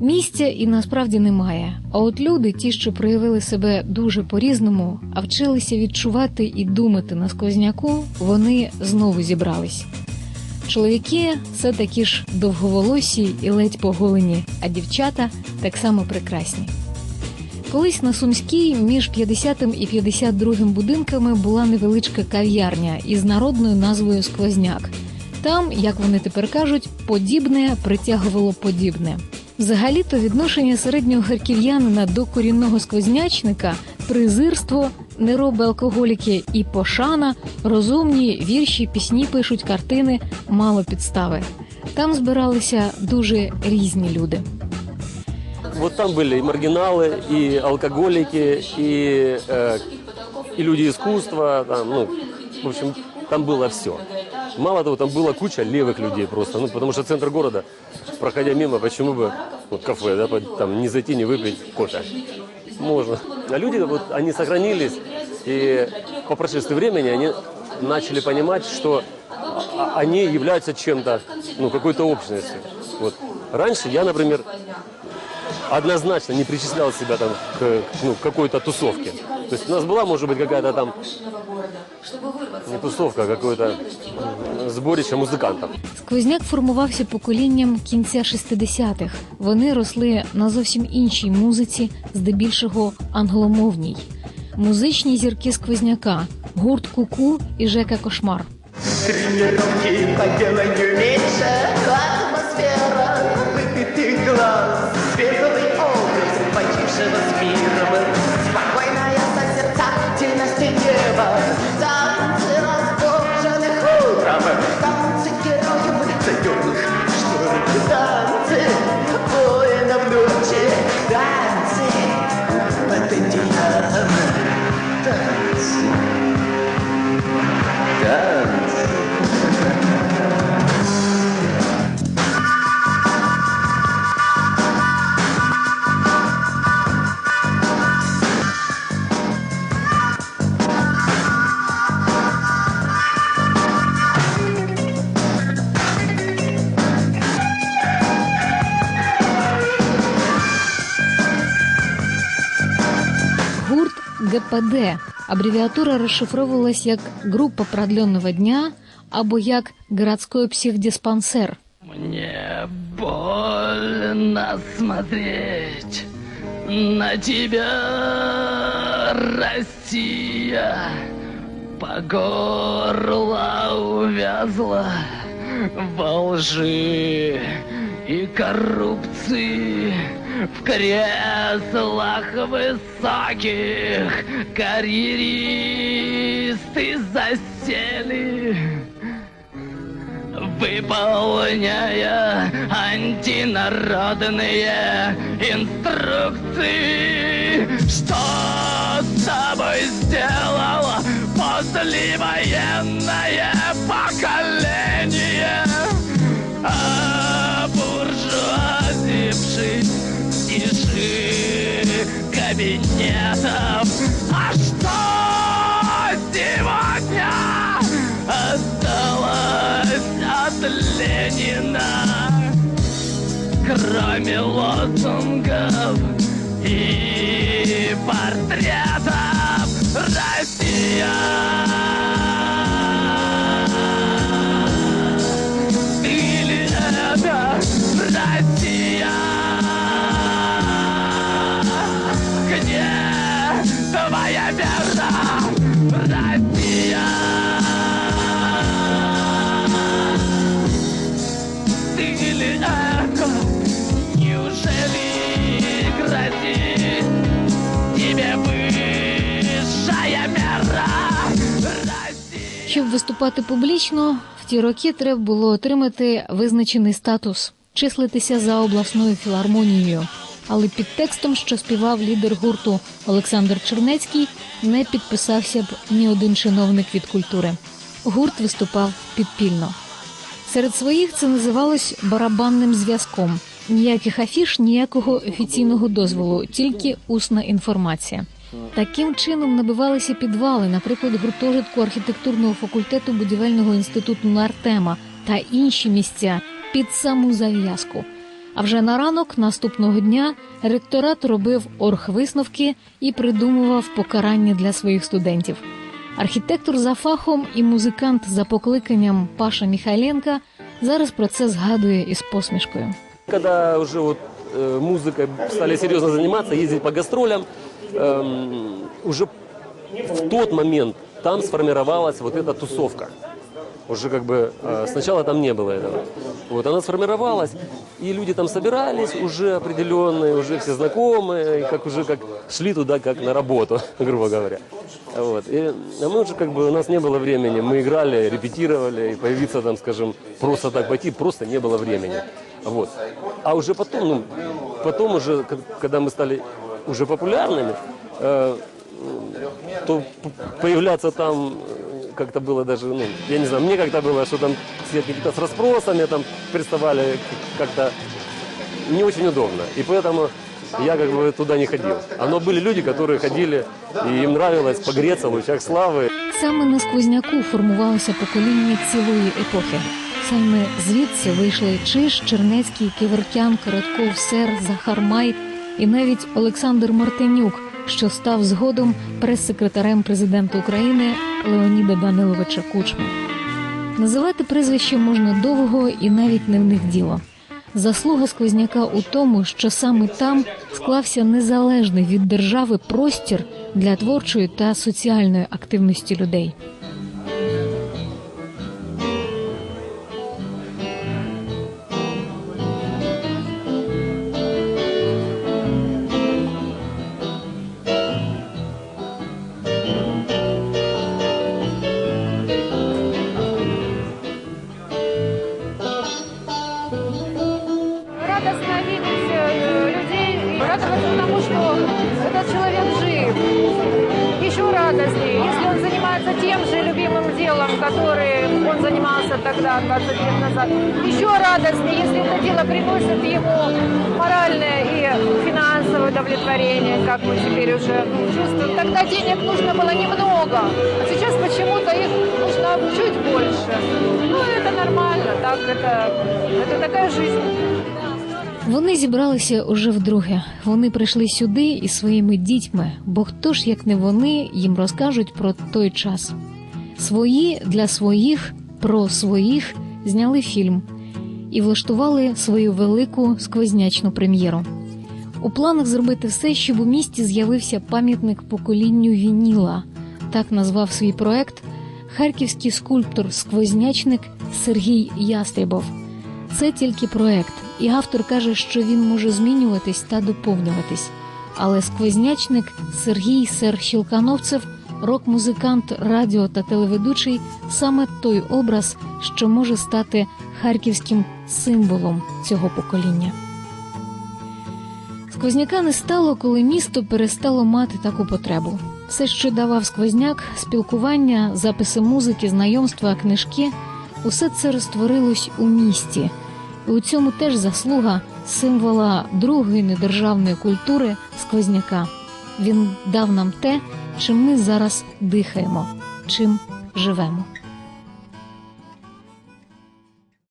Місця і насправді немає. А от люди, ті, що проявили себе дуже по-різному, а вчилися відчувати і думати на сквозняку, вони знову зібрались. Чоловіки це такі ж довговолосі і ледь поголені, а дівчата так само прекрасні. Колись на Сумській між 50 і 52 будинками була невеличка кав'ярня із народною назвою Сквозняк. Там, як вони тепер кажуть, подібне притягувало подібне. Взагалі-то відношення середнього харків'янина до корінного сквознячника, презирство, нероби алкоголіки і пошана, розумні вірші, пісні пишуть, картини, мало підстави. Там збиралися дуже різні люди. Вот там были и маргиналы, и алкоголики, и, э, и люди искусства, там, ну, в общем, там было все. Мало того, там была куча левых людей просто, ну, потому что центр города, проходя мимо, почему бы, вот кафе, да, там, не зайти, не выпить кофе. Можно. А люди, вот, они сохранились, и по прошествии времени они начали понимать, что а- они являются чем-то, ну, какой-то общностью. Вот. Раньше я, например, однозначно не причислял себя там к ну, к какой-то тусовке. То есть у нас была, может быть, какая-то там не тусовка, а какое-то м, сборище музыкантов. Сквозняк формувався поколінням кінця 60-х. Вони росли на зовсім іншій музиці, здебільшого англомовній. Музичні зірки сквозняка, гурт Куку і Жека Кошмар. Тренировки по деланию меньше Атмосфера выпитых глаз ГПД. Абревіатура розшифровувалась як група продленного дня або як городський психдиспансер. Мне больно смотреть на тебя, Россия. По горло увязла во лжи и коррупции в креслах высоких карьеристы засели выполняя антинародные инструкции. Что с тобой сделало послевоенное поколение? Тиши кабинетов. А что сегодня осталось от Ленина? Кроме лозунгов и портретов Россия. Щоб виступати публічно, в ті роки треба було отримати визначений статус, числитися за обласною філармонією. Але під текстом, що співав лідер гурту Олександр Чернецький, не підписався б ні один чиновник від культури. Гурт виступав підпільно. Серед своїх це називалось барабанним зв'язком. Ніяких афіш, ніякого офіційного дозволу, тільки усна інформація. Таким чином набивалися підвали, наприклад, гуртожитку архітектурного факультету будівельного інституту Нартема та інші місця під саму зав'язку. А вже на ранок наступного дня ректорат робив оргвисновки і придумував покарання для своїх студентів. Архітектор за фахом і музикант за покликанням Паша Міхайленка зараз про це згадує із посмішкою. Когда уже вот э, музыкой стали серьезно заниматься, ездить по гастролям, эм, уже в тот момент там сформировалась вот эта тусовка. Уже как бы э, сначала там не было этого. Вот она сформировалась, и люди там собирались уже определенные, уже все знакомые, как уже как шли туда как на работу, грубо говоря. Вот. И, а мы уже как бы у нас не было времени, мы играли, репетировали, и появиться там, скажем, просто так пойти, просто не было времени. Вот. А уже потом, ну, потом уже, когда мы стали уже популярными, э, то п- появляться там э, как-то было даже, ну, я не знаю, мне как-то было, что там все какие-то с расспросами там приставали к- как-то не очень удобно. И поэтому я как бы туда не ходил. А Но были люди, которые ходили, и им нравилось погреться в лучах славы. Саме на сквозняку формувалося покоління цілої епохи. Саме звідси вийшли Чиш, Чернецький, Ківеркян, Коротков, Сер, Захар Май і навіть Олександр Мартинюк, що став згодом прес-секретарем президента України Леоніда Даниловича Кучми. Називати прізвище можна довго і навіть не в них діло. Заслуга сквозняка у тому, що саме там склався незалежний від держави простір для творчої та соціальної активності людей. Занимается тем же любимым делом, которым он занимался тогда, 20 лет назад. Еще радостнее, если это дело приносит ему моральное и финансовое удовлетворение, как мы теперь уже чувствуем. Тогда денег нужно было немного, а сейчас почему-то их нужно чуть больше. Ну, это нормально, так это, это такая жизнь. Вони зібралися уже вдруге. Вони прийшли сюди із своїми дітьми, бо хто ж, як не вони, їм розкажуть про той час. Свої для своїх, про своїх зняли фільм і влаштували свою велику сквознячну прем'єру. У планах зробити все, щоб у місті з'явився пам'ятник поколінню Вініла. Так назвав свій проект харківський скульптор-сквознячник Сергій Ястрібов. Це тільки проект, і автор каже, що він може змінюватись та доповнюватись. Але сквознячник Сергій Сер Щілкановцев, рок-музикант, радіо та телеведучий саме той образ, що може стати харківським символом цього покоління. Сквозняка не стало, коли місто перестало мати таку потребу. Все, що давав сквозняк, спілкування, записи музики, знайомства, книжки усе це розтворилось у місті. У цьому теж заслуга символа другої недержавної культури сквозняка. Він дав нам те, чим ми зараз дихаємо, чим живемо.